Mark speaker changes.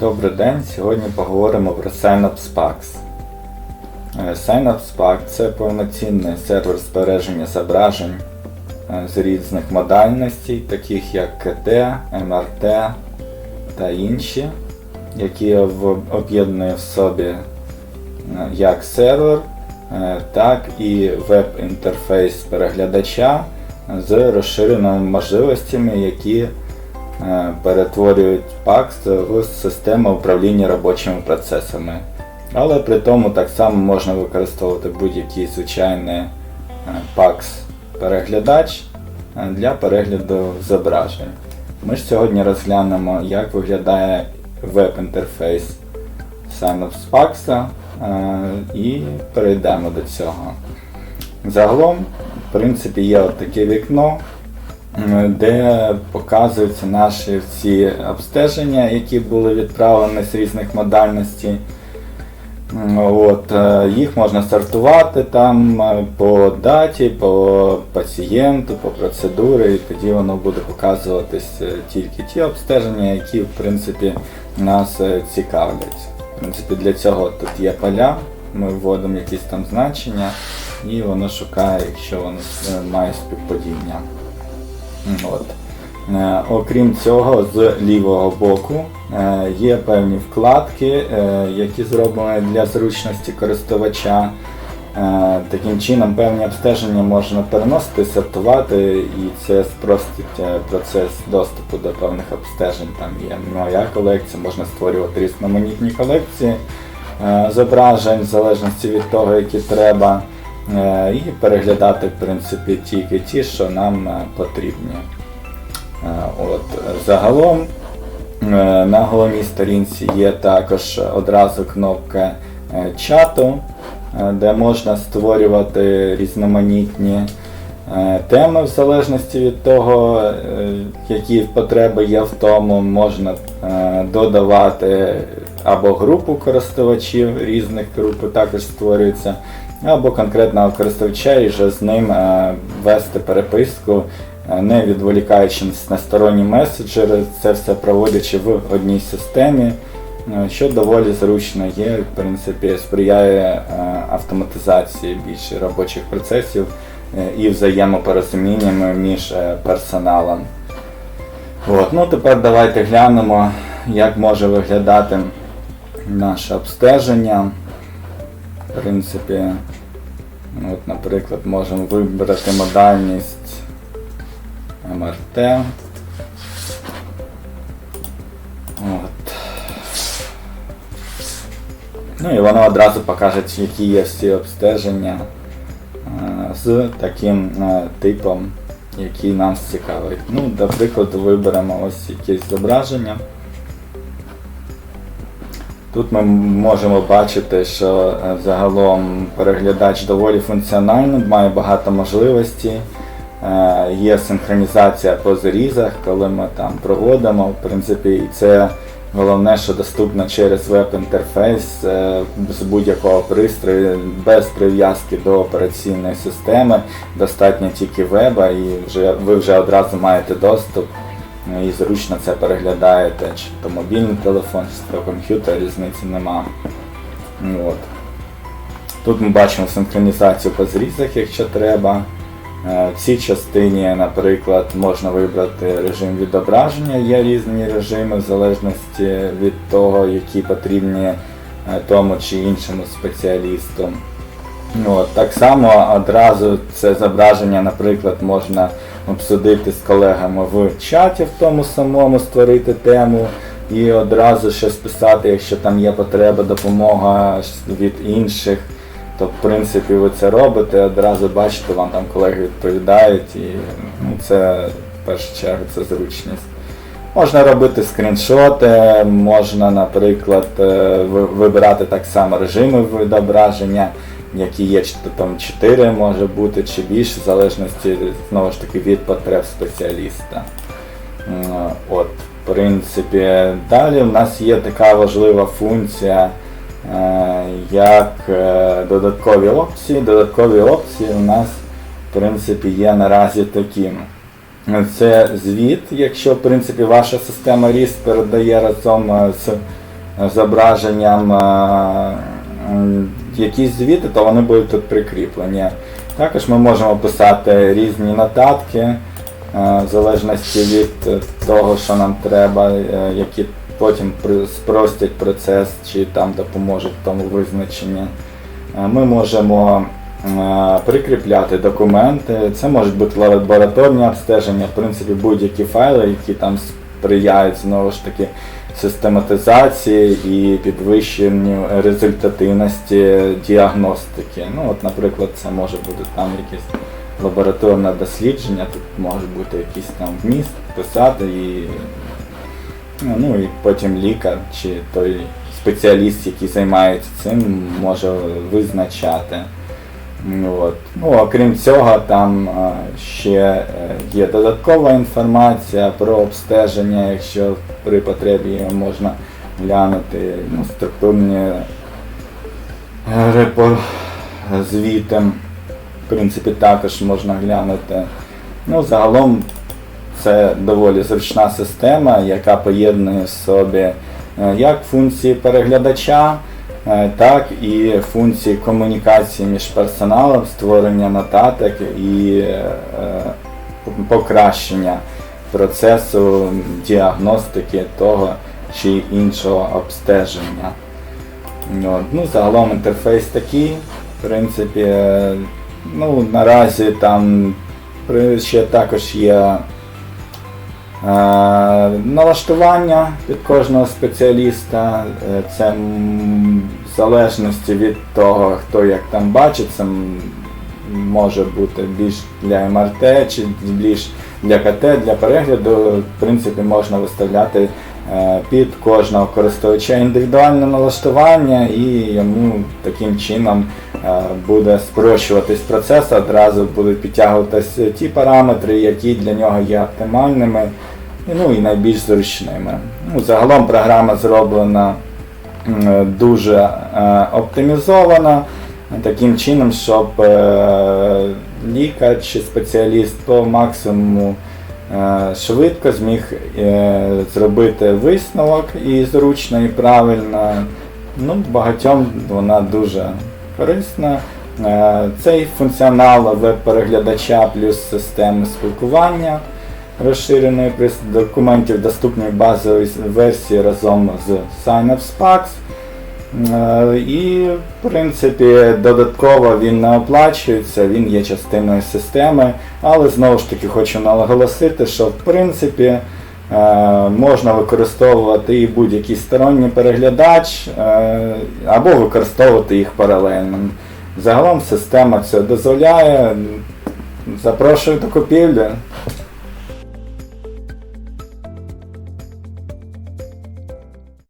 Speaker 1: Добрий день. Сьогодні поговоримо про Synapse Pax. Е, Synapse Pax це повноцінний сервер збереження зображень е, з різних модальностей, таких як КТ, МРТ та інші, які об'єднує в собі е, як сервер, так і веб-інтерфейс переглядача з розширеними можливостями, які перетворюють PAX в систему управління робочими процесами. Але при тому так само можна використовувати будь-який звичайний е, PAX переглядач е, для перегляду зображень. Ми ж сьогодні розглянемо, як виглядає веб-інтерфейс Synapse PAX е, і перейдемо до цього. Загалом, в принципі, є от таке вікно, де показуються наші всі обстеження, які були відправлені з різних модальностей. От, е, їх можна сортувати там е, по даті, по пацієнту, по процедурі, і тоді воно буде показуватись е, тільки ті обстеження, які в принципі нас цікавлять. В принципі, для цього тут є поля, ми вводимо якісь там значення, і воно шукає, якщо воно має співпадіння. От. Е, Окрім цього, з лівого боку е, є певні вкладки, е, які зроблені для зручності користувача. Таким чином певні обстеження можна переносити, сортувати, і це спростить процес доступу до певних обстежень. Там є моя колекція, можна створювати різноманітні колекції зображень в залежності від того, які треба, і переглядати в принципі тільки ті, що нам е, потрібні. Е, От, е, загалом е, на головній сторінці є також одразу кнопка е, чату, е, де можна створювати різноманітні е, теми в залежності від того, е, які потреби є в тому, можна е, додавати або групу користувачів, різних груп також створюються, або конкретного користувача і вже з ним е, вести переписку е, не відволікаючись на сторонні меседжери, це все проводячи в одній системі, е, що доволі зручно є, в принципі, сприяє автоматизації більше робочих процесів і взаємопорозумінням між персоналом. От, ну тепер давайте глянемо, як може виглядати наше обстеження. В принципі, ну, от, наприклад, можемо вибрати модальність МРТ. От. Ну і воно одразу покаже, які є всі обстеження е, з таким е, типом, який нас цікавить. Ну, до виберемо ось якесь зображення. Тут ми можемо бачити, що е, загалом переглядач доволі функціональний, має багато можливостей. Е, Є синхронізація по зарізах, коли ми там проводимо, в принципі, і це головне, що доступно через веб-інтерфейс е, з будь-якого пристрою, без прив'язки до операційної системи, достатньо тільки веба, і вже ви вже одразу маєте доступ і зручно це переглядаєте, чи то мобільний телефон, чи то комп'ютер, різниці нема. Ну, От. Тут ми бачимо синхронізацію по зрізах, якщо треба. Е, В цій частині, наприклад, можна вибрати режим відображення, є різні режими в залежності від того, які потрібні е, тому чи іншому спеціалісту. Ну, от, так само одразу це зображення, наприклад, можна обсудити з колегами в чаті в тому самому, створити тему і одразу щось писати, якщо там є потреба, допомога від інших. То в принципі ви це робите, одразу бачите, вам там колеги відповідають, і ну, це в першу чергу це зручність. Можна робити скріншоти, можна, наприклад, е, вибирати так само режими відображення, які є, там 4 може бути, чи більше, в залежності знову ж таки від потреб спеціаліста. От, в принципі, далі в нас є така важлива функція, е, як е, додаткові опції. Додаткові опції у нас, в принципі, є наразі такими. Це звіт, якщо в принципі ваша система RIS передає разом е, з зображенням е, якісь звіти, то вони будуть тут прикріплені. Також ми можемо писати різні нотатки, е, в залежності від того, що нам треба, е, які потім спростять процес чи там допоможуть тому визначенні. Е, Ми можемо прикріпляти документи. Це можуть бути лабораторні обстеження, в принципі, будь-які файли, які там сприяють знову ж таки систематизації і підвищенню результативності діагностики. Ну, от, наприклад, це може бути там якесь лабораторне дослідження, тут може бути якийсь там вміст, писати і Ну, Ну і потім лікар чи той спеціаліст, який займається цим, може визначати. Ну, От. Ну, окрім цього, там а, ще е, є додаткова інформація про обстеження, якщо при потребі можна глянути ну, структурні е, звіти. В принципі, також можна глянути. Ну, загалом це доволі зручна система, яка поєднує в собі е, як функції переглядача, е, так і функції комунікації між персоналом, створення нотаток і е, покращення процесу діагностики того чи іншого обстеження. Ну, загалом інтерфейс такий, в принципі, е, ну, наразі там ще також є Е, Налаштування від кожного спеціаліста, е, це в залежності від того, хто як там бачить, це може бути більш для МРТ чи більш для КТ, для перегляду, в принципі, можна виставляти е, під кожного користувача індивідуальне налаштування і йому таким чином е, буде спрощуватись процес, одразу будуть підтягуватись ті параметри, які для нього є оптимальними ну і найбільш зручними. Ну, загалом програма зроблена дуже е, оптимізована, таким чином, щоб е, лікар чи спеціаліст по максимуму е, швидко зміг е, зробити висновок і зручно і правильно. Ну, багатьом вона дуже корисна. Е, Цей функціонал веб-переглядача плюс системи спілкування розширеної документів доступні в базовій версії разом з Synapse Pax. Е, І, в принципі, додатково він не оплачується, він є частиною системи, але знову ж таки хочу наголосити, що в принципі е, можна використовувати і будь-який сторонній переглядач, е, або використовувати їх паралельно. Загалом система це дозволяє. Запрошую до купівлі.